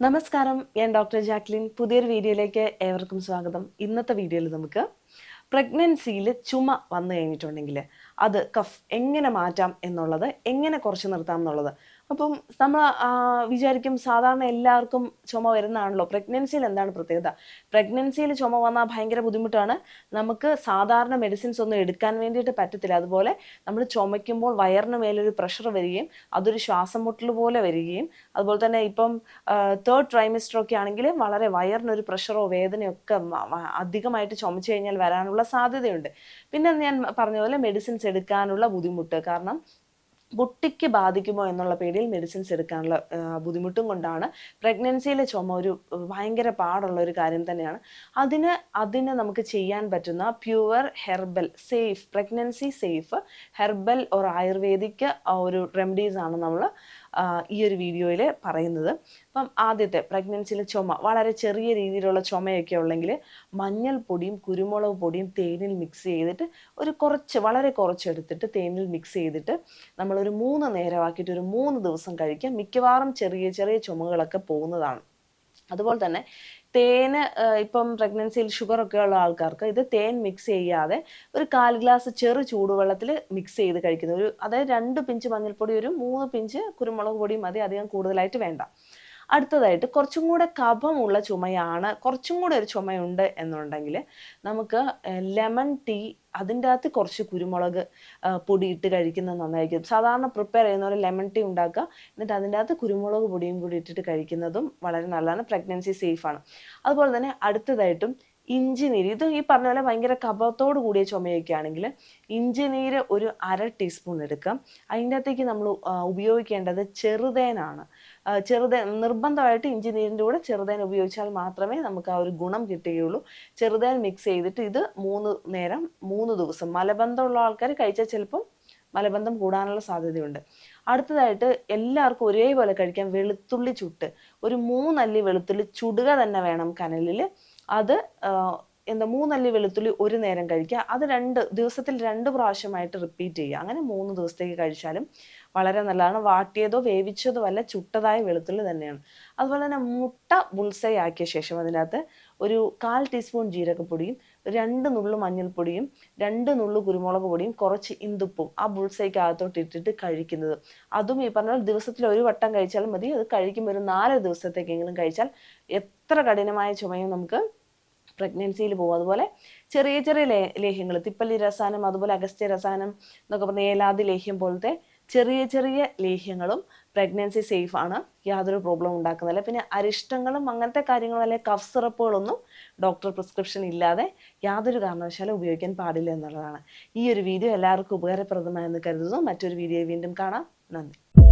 നമസ്കാരം ഞാൻ doctor Jacqueline. പുതിയൊരു വീഡിയോയിലേക്ക് ഏവർക്കും സ്വാഗതം. ഇന്നത്തെ വീഡിയോയിൽ നമുക്ക് പ്രഗ്നൻസിയിൽ ചുമ വന്നു കഴിഞ്ഞിട്ടുണ്ടെങ്കിൽ അത് കഫ് എങ്ങനെ മാറ്റാം എന്നുള്ളത് എങ്ങനെ കുറച്ച് നിർത്താം എന്നുള്ളത് അപ്പം നമ്മൾ വിചാരിക്കും സാധാരണ എല്ലാവർക്കും ചുമ വരുന്നതാണല്ലോ. പ്രഗ്നൻസിയിൽ എന്താണ് പ്രത്യേകത? പ്രഗ്നൻസിയിൽ ചുമ വന്നാൽ ഭയങ്കര ബുദ്ധിമുട്ടാണ്. നമുക്ക് സാധാരണ മെഡിസിൻസ് ഒന്നും എടുക്കാൻ വേണ്ടിയിട്ട് പറ്റത്തില്ല. അതുപോലെ നമ്മൾ ചുമയ്ക്കുമ്പോൾ വയറിന് മേലൊരു പ്രഷർ വരികയും അതൊരു ശ്വാസം മുട്ടൽ പോലെ വരികയും അതുപോലെ തന്നെ ഇപ്പം തേർഡ് ട്രൈമിസ്റ്റർ ഒക്കെ ആണെങ്കിൽ വളരെ വയറിനൊരു പ്രഷറോ വേദനയോ ഒക്കെ അധികമായിട്ട് ചുമച്ചു കഴിഞ്ഞാൽ വരാനുള്ള സാധ്യതയുണ്ട്. പിന്നെ ഞാൻ പറഞ്ഞ പോലെ മെഡിസിൻസ് എടുക്കാനുള്ള ബുദ്ധിമുട്ട്. കാരണം കുട്ടിക്ക് ബാധിക്കുമോ എന്നുള്ള പേടിയിൽ മെഡിസിൻസ് എടുക്കാനുള്ള ബുദ്ധിമുട്ടും കൊണ്ടാണ്. പ്രഗ്നൻസിയിലെ ചുമ ഒരു ഭയങ്കര പാടുള്ള ഒരു കാര്യം തന്നെയാണ്. അതിന് അതിന് നമുക്ക് ചെയ്യാൻ പറ്റുന്ന pure herbal safe pregnancy safe herbal or ayurvedic ഒരു റെമഡീസ് ആണ് നമ്മൾ ഈ ഒരു വീഡിയോയിൽ പറയുന്നത്. അപ്പം ആദ്യത്തെ പ്രഗ്നൻസിയിലെ ചുമ വളരെ ചെറിയ രീതിയിലുള്ള ചുമയൊക്കെ ഉള്ളെങ്കിൽ മഞ്ഞൾപ്പൊടിയും കുരുമുളക് പൊടിയും തേനിൽ മിക്സ് ചെയ്തിട്ട് ഒരു കുറച്ച് വളരെ കുറച്ച് എടുത്തിട്ട് തേനിൽ മിക്സ് ചെയ്തിട്ട് നമ്മളൊരു മൂന്ന് നേരമാക്കിയിട്ട് ഒരു മൂന്ന് ദിവസം കഴിക്കാം മിക്കവാറും ചെറിയ ചെറിയ ചുമകളൊക്കെ പോകുന്നതാണ്. അതുപോലെ തന്നെ തേന് ഇപ്പം പ്രഗ്നൻസിയിൽ ഷുഗർ ഒക്കെ ഉള്ള ആൾക്കാർക്ക് ഇത് തേൻ മിക്സ് ചെയ്യാതെ ഒരു കാൽ ഗ്ലാസ് ചെറു ചൂടുവെള്ളത്തിൽ മിക്സ് ചെയ്ത് കഴിക്കുന്ന. ഒരു അതായത് രണ്ട് പിഞ്ച് മഞ്ഞൾപ്പൊടി ഒരു മൂന്ന് പിഞ്ച് കുരുമുളക് പൊടി മതി അധികം കൂടുതലായിട്ട് വേണ്ട. അടുത്തതായിട്ട് കുറച്ചും കൂടെ കഫമുള്ള ചുമയാണ് കുറച്ചും കൂടെ ഒരു ചുമയുണ്ട് എന്നുണ്ടെങ്കിൽ നമുക്ക് ലെമൺ ടീ അതിന്റെ അകത്ത് കുറച്ച് കുരുമുളക് പൊടി ഇട്ട് കഴിക്കുന്നത് നന്നായിരിക്കും. സാധാരണ പ്രിപ്പയർ ചെയ്യുന്ന പോലെ ലെമൺ ടീ ഉണ്ടാക്കുക എന്നിട്ട് അതിന്റെ അകത്ത് കുരുമുളക് പൊടിയും കൂടി ഇട്ടിട്ട് കഴിക്കുന്നതും വളരെ നല്ലതാണ്. പ്രഗ്നൻസി സേഫാണ്. അതുപോലെ തന്നെ അടുത്തതായിട്ടും ഇഞ്ചി നീര് ഇത് ഈ പറഞ്ഞ പോലെ ഭയങ്കര കപത്തോട് കൂടിയ ചുമയൊക്കെയാണെങ്കിൽ ഇഞ്ചി നീര് ഒരു അര ടീസ്പൂൺ എടുക്കാം. അതിന്റെ അകത്തേക്ക് നമ്മൾ ഉപയോഗിക്കേണ്ടത് ചെറുതേനാണ്. ചെറുതേ നിർബന്ധമായിട്ട് ഇഞ്ചി നീരിന്റെ കൂടെ ചെറുതേൻ ഉപയോഗിച്ചാൽ മാത്രമേ നമുക്ക് ആ ഒരു ഗുണം കിട്ടുകയുള്ളൂ. ചെറുതേൻ മിക്സ് ചെയ്തിട്ട് ഇത് മൂന്ന് നേരം മൂന്ന് ദിവസം. മലബന്ധമുള്ള ആൾക്കാർ കഴിച്ചാൽ ചിലപ്പം മലബന്ധം കൂടാനുള്ള സാധ്യതയുണ്ട്. അടുത്തതായിട്ട് എല്ലാവർക്കും ഒരേപോലെ കഴിക്കാൻ വെളുത്തുള്ളി ചുട്ട്. ഒരു മൂന്നല്ലി വെളുത്തുള്ളി ചുടുക തന്നെ വേണം കനലിൽ അത് എന്താ മൂന്നല്ലി വെളുത്തുള്ളി ഒരു നേരം കഴിക്കുക. അത് രണ്ട് ദിവസത്തിൽ രണ്ട് പ്രാവശ്യമായിട്ട് റിപ്പീറ്റ് ചെയ്യുക. അങ്ങനെ മൂന്ന് ദിവസത്തേക്ക് കഴിച്ചാലും വളരെ നല്ലതാണ്. വാട്ടിയതോ വേവിച്ചതോ അല്ല ചുട്ടതായ വെളുത്തുള്ളി തന്നെയാണ്. അതുപോലെ തന്നെ മുട്ട ബുൾസൈ ആക്കിയ ശേഷം അതിനകത്ത് ഒരു കാൽ ടീസ്പൂൺ ജീരകപ്പൊടിയും രണ്ട് നുള്ളു മഞ്ഞൾപ്പൊടിയും രണ്ട് നുള്ളു കുരുമുളക് പൊടിയും കുറച്ച് ഇന്തുപ്പും ആ ബുൾസൈക്ക് അകത്തോട്ട് ഇട്ടിട്ട് കഴിക്കുന്നത്. അതും ഈ പറഞ്ഞ ദിവസത്തിൽ ഒരു വട്ടം കഴിച്ചാൽ മതി. അത് കഴിക്കുമ്പോൾ ഒരു നാല് ദിവസത്തേക്കെങ്കിലും കഴിച്ചാൽ എത്ര കഠിനമായ ചുമയും നമുക്ക് പ്രഗ്നൻസിയിൽ പോകും. അതുപോലെ ചെറിയ ചെറിയ ലേ ലേഹ്യങ്ങൾ തിപ്പല്ലി രസായനം അതുപോലെ അഗസ്ത്യ രസായനം എന്നൊക്കെ പറഞ്ഞ ഏലാതി ലേഹ്യം പോലത്തെ ചെറിയ ചെറിയ ലേഹ്യങ്ങളും പ്രഗ്നൻസി സേഫ് ആണ്. യാതൊരു പ്രോബ്ലം ഉണ്ടാക്കുന്നില്ല. പിന്നെ അരിഷ്ടങ്ങളും അങ്ങനത്തെ കാര്യങ്ങളും അല്ലെങ്കിൽ കഫ് സിറപ്പുകളൊന്നും ഡോക്ടർ പ്രിസ്ക്രിപ്ഷൻ ഇല്ലാതെ യാതൊരു കാരണവശാലും ഉപയോഗിക്കാൻ പാടില്ല എന്നുള്ളതാണ്. ഈ ഒരു വീഡിയോ എല്ലാവർക്കും ഉപകാരപ്രദമായെന്ന് കരുതുന്നു. മറ്റൊരു വീഡിയോ വീണ്ടും കാണാം. നന്ദി.